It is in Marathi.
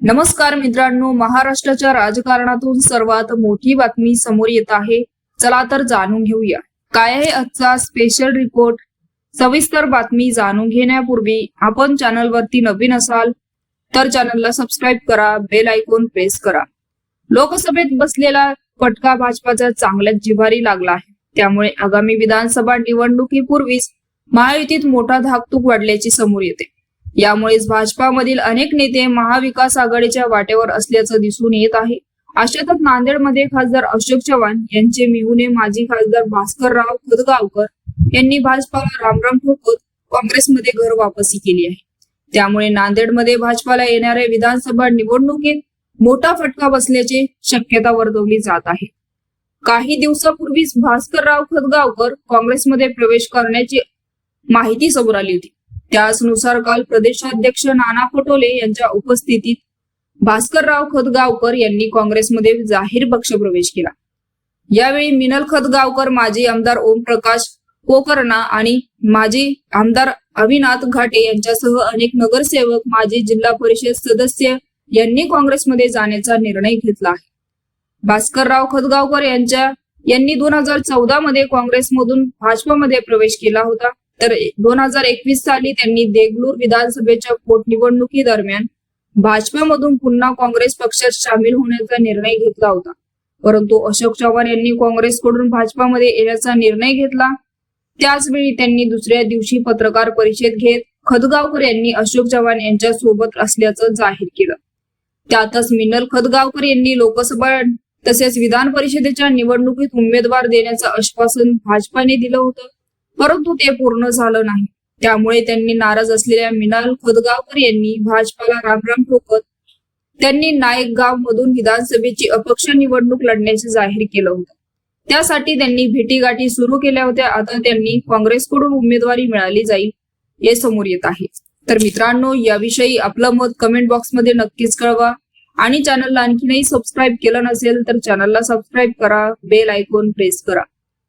नमस्कार मित्रांनो महाराष्ट्राच्या राजकारणातून सर्वात मोठी बातमी समोर येत आहे. चला तर जाणून घेऊया. काय आहे आजचा स्पेशल रिपोर्ट सविस्तर बातमी जाणून घेण्यापूर्वी आपण चॅनलवरती नवीन असाल तर चॅनलला सबस्क्राईब करा बेल आयकॉन प्रेस करा. लोकसभेत बसलेला फटका भाजपाचा चांगल्याच जिव्हारी लागला आहे. त्यामुळे आगामी विधानसभा निवडणुकीपूर्वीच महायुतीत मोठा धाकतूक वाढल्याची समोर येते. यामुळेच भाजपामधील अनेक नेते महाविकास आघाडीच्या वाटेवर असल्याचं दिसून येत आहे. अशातच नांदेडमध्ये खासदार अशोक चव्हाण यांचे मिहुने माजी खासदार भास्करराव खदगावकर यांनी भाजपाला रामराम ठोकत काँग्रेसमध्ये घर वापसी केली आहे. त्यामुळे नांदेडमध्ये भाजपाला येणाऱ्या विधानसभा निवडणुकीत मोठा फटका बसल्याची शक्यता वर्तवली जात आहे. काही दिवसापूर्वीच भास्करराव खदगावकर काँग्रेसमध्ये प्रवेश करण्याची माहिती समोर आली होती. त्याचनुसार काल प्रदेशाध्यक्ष नाना पटोले यांच्या उपस्थितीत भास्करराव खदगावकर यांनी काँग्रेसमध्ये जाहीर पक्षप्रवेश केला. यावेळी मिनल खदगावकर माजी आमदार ओमप्रकाश कोकर्णा आणि माजी आमदार अविनाथ घाटे यांच्यासह अनेक नगरसेवक माजी जिल्हा परिषद सदस्य यांनी काँग्रेसमध्ये जाण्याचा निर्णय घेतला आहे. भास्करराव खतगावकर यांच्या यांनी दोन हजार चौदा मध्ये काँग्रेसमधून भाजपमध्ये प्रवेश केला होता. तर दोन हजार एकवीस साली त्यांनी देगलूर विधानसभेच्या पोटनिवडणुकी दरम्यान भाजपमधून पुन्हा काँग्रेस पक्षात सामील होण्याचा निर्णय घेतला होता. परंतु अशोक चव्हाण यांनी काँग्रेसकडून भाजपामध्ये येण्याचा निर्णय घेतला. त्याचवेळी त्यांनी दुसऱ्या दिवशी पत्रकार परिषद घेत खदगावकर यांनी अशोक चव्हाण यांच्या सोबत असल्याचं जाहीर केलं. त्यातच मिनल खदगावकर यांनी लोकसभा तसेच विधान परिषदेच्या निवडणुकीत उमेदवार देण्याचं आश्वासन भाजपाने दिलं होतं. परंतु ते पूर्ण झालं नाही. त्यामुळे त्यांनी नाराज असलेल्या मिनाल खदगावकर यांनी भाजपाला रामराम ठोकत त्यांनी नायकगाव मधून विधानसभेची अपक्ष निवडणूक लढण्याचे जाहीर केलं होतं. त्यासाठी त्यांनी भेटीगाठी सुरू केल्या होत्या. आता त्यांनी काँग्रेसकडून उमेदवारी मिळाली जाईल हे समोर येत आहे. तर मित्रांनो याविषयी आपलं मत कमेंट बॉक्समध्ये नक्कीच कळवा. आणि चॅनलला आणखीनही सबस्क्राईब केलं नसेल तर चॅनलला सबस्क्राईब करा. बेल आयकॉन प्रेस करा.